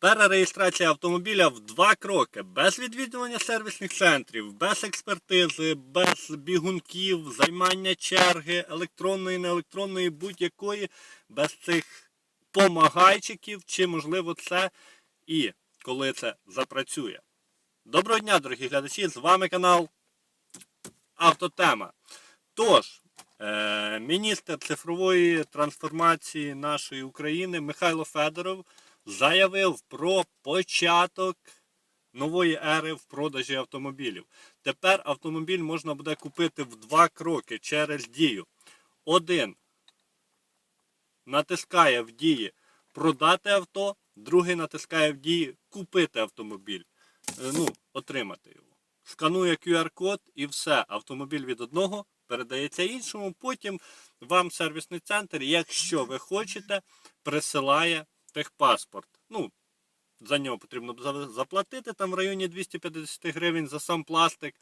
Перереєстрація автомобіля в два кроки, без відвідування сервісних центрів, без експертизи, без бігунків, займання черги, електронної, неелектронної, будь-якої, без цих помагайчиків, чи можливо це і коли це запрацює. Доброго дня, дорогі глядачі! З вами канал Автотема. Тож, е, міністр цифрової трансформації нашої України Михайло Федоров заявив про початок нової ери в продажі автомобілів. Тепер автомобіль можна буде купити в два кроки через дію. Один натискає в дії продати авто, другий натискає в дії купити автомобіль. Е, Ну, отримати його. Сканує QR-код і все. Автомобіль від одного передається іншому. Потім вам сервісний центр, якщо ви хочете, присилає техпаспорт. Ну, за нього потрібно заплатити там в районі 250 гривень за сам пластик.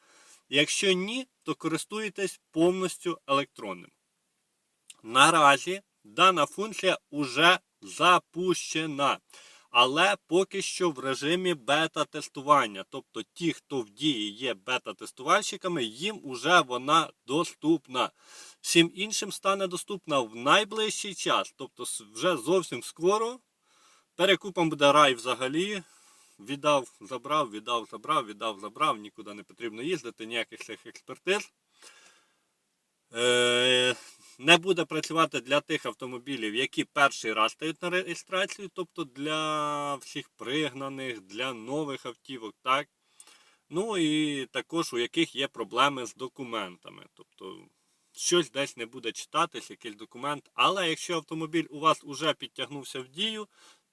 Якщо ні, то користуєтесь повністю електронним. Наразі дана функція вже запущена. Але поки що в режимі бета-тестування. Тобто ті, хто в дії є бета-тестувальщиками, їм вже вона доступна. Всім іншим стане доступна в найближчий час. Тобто вже зовсім скоро. Перекупом буде рай взагалі. Віддав, забрав, віддав, забрав, віддав, забрав. Нікуди не потрібно їздити, ніяких цих експертиз. Е, не буде працювати для тих автомобілів, які перший раз стають на реєстрацію, тобто для всіх пригнаних, для нових автівок, так. Ну і також у яких є проблеми з документами. Тобто щось десь не буде читатись, якийсь документ. Але якщо автомобіль у вас вже підтягнувся в дію,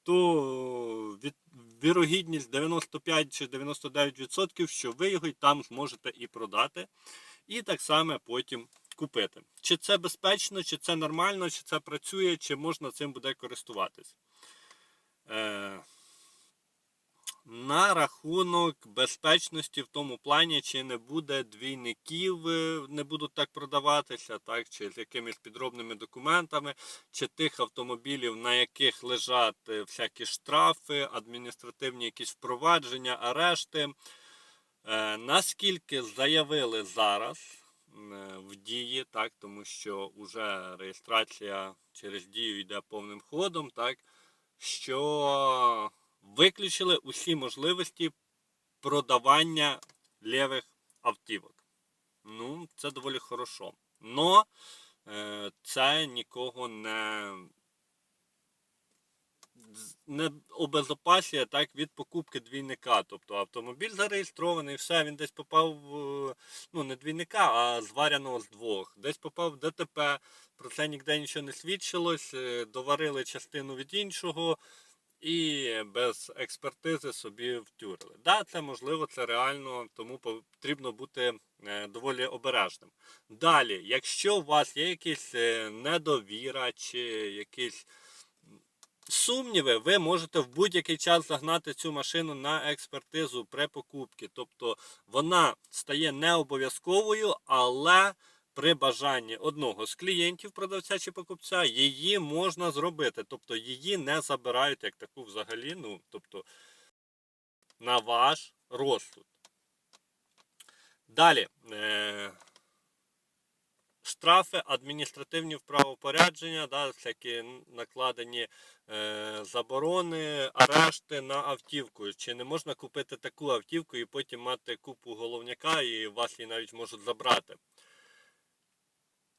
то від, вірогідність 95 чи 99%, що ви його і там зможете і продати. І так само потім купити. Чи це безпечно, чи це нормально, чи це працює, чи можна цим буде користуватись. Е, на рахунок безпечності в тому плані, чи не буде двійників, е, не будуть так продаватися, так, чи з якимись підробними документами, чи тих автомобілів, на яких лежать е, всякі штрафи, адміністративні якісь впровадження, арешти. Е, наскільки заявили зараз в дії, так, тому що вже реєстрація через дію йде повним ходом, так, що виключили усі можливості продавання лівих автівок. Ну, це доволі хорошо. Но е, це нікого не, не обезопасує так від покупки двійника. Тобто автомобіль зареєстрований, все, він десь попав ну не двійника, а зваряного з двох. Десь попав в ДТП, про це ніде нічого не свідчилось, е, доварили частину від іншого і без експертизи собі втюрили. Да, це можливо, це реально, тому потрібно бути е, доволі обережним. Далі, якщо у вас є якісь е, недовіра чи якісь сумніви, ви можете в будь-який час загнати цю машину на експертизу при покупці. Тобто вона стає не обов'язковою, але при бажанні одного з клієнтів, продавця чи покупця, її можна зробити. Тобто її не забирають як таку взагалі. Ну, тобто на ваш розсуд. Далі. Е- штрафи, адміністративні вправопорядження, да, всякі накладені е, заборони, арешти на автівку. Чи не можна купити таку автівку і потім мати купу головняка і вас її навіть можуть забрати?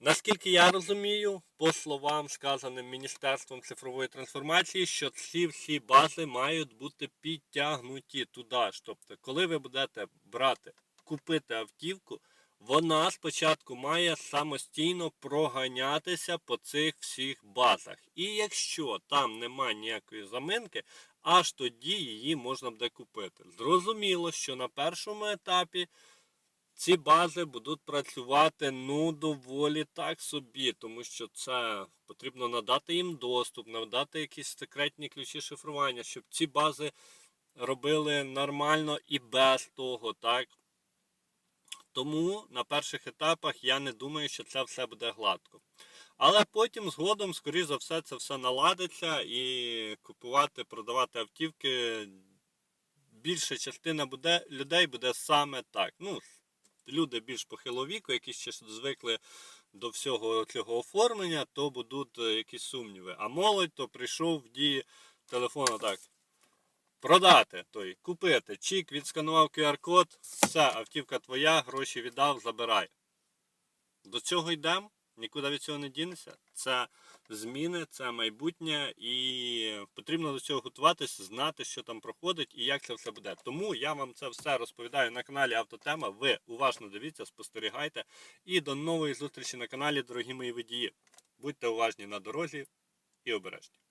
Наскільки я розумію, по словам, сказаним Міністерством цифрової трансформації, що ці всі бази мають бути підтягнуті туди. Тобто, коли ви будете брати, купити автівку, вона спочатку має самостійно проганятися по цих всіх базах. І якщо там немає ніякої заминки, аж тоді її можна буде купити. Зрозуміло, що на першому етапі ці бази будуть працювати ну доволі так собі, тому що це потрібно надати їм доступ, надати якісь секретні ключі шифрування, щоб ці бази робили нормально і без того, так. Тому на перших етапах я не думаю, що це все буде гладко. Але потім згодом, скоріш за все, це все наладиться і купувати, продавати автівки. Більша частина буде, людей буде саме так. Ну, люди більш похилого віку, які ще звикли до всього цього оформлення, то будуть е, якісь сумніви. А молодь то прийшов в дії телефону так. Продати той, купити. Чік, відсканував QR-код, все, автівка твоя, гроші віддав, забирай. До цього йдемо, нікуди від цього не дінешся. Це зміни, це майбутнє, і потрібно до цього готуватися, знати, що там проходить і як це все буде. Тому я вам це все розповідаю на каналі Автотема. Ви уважно дивіться, спостерігайте. І до нової зустрічі на каналі, дорогі мої водії. Будьте уважні на дорозі і обережні.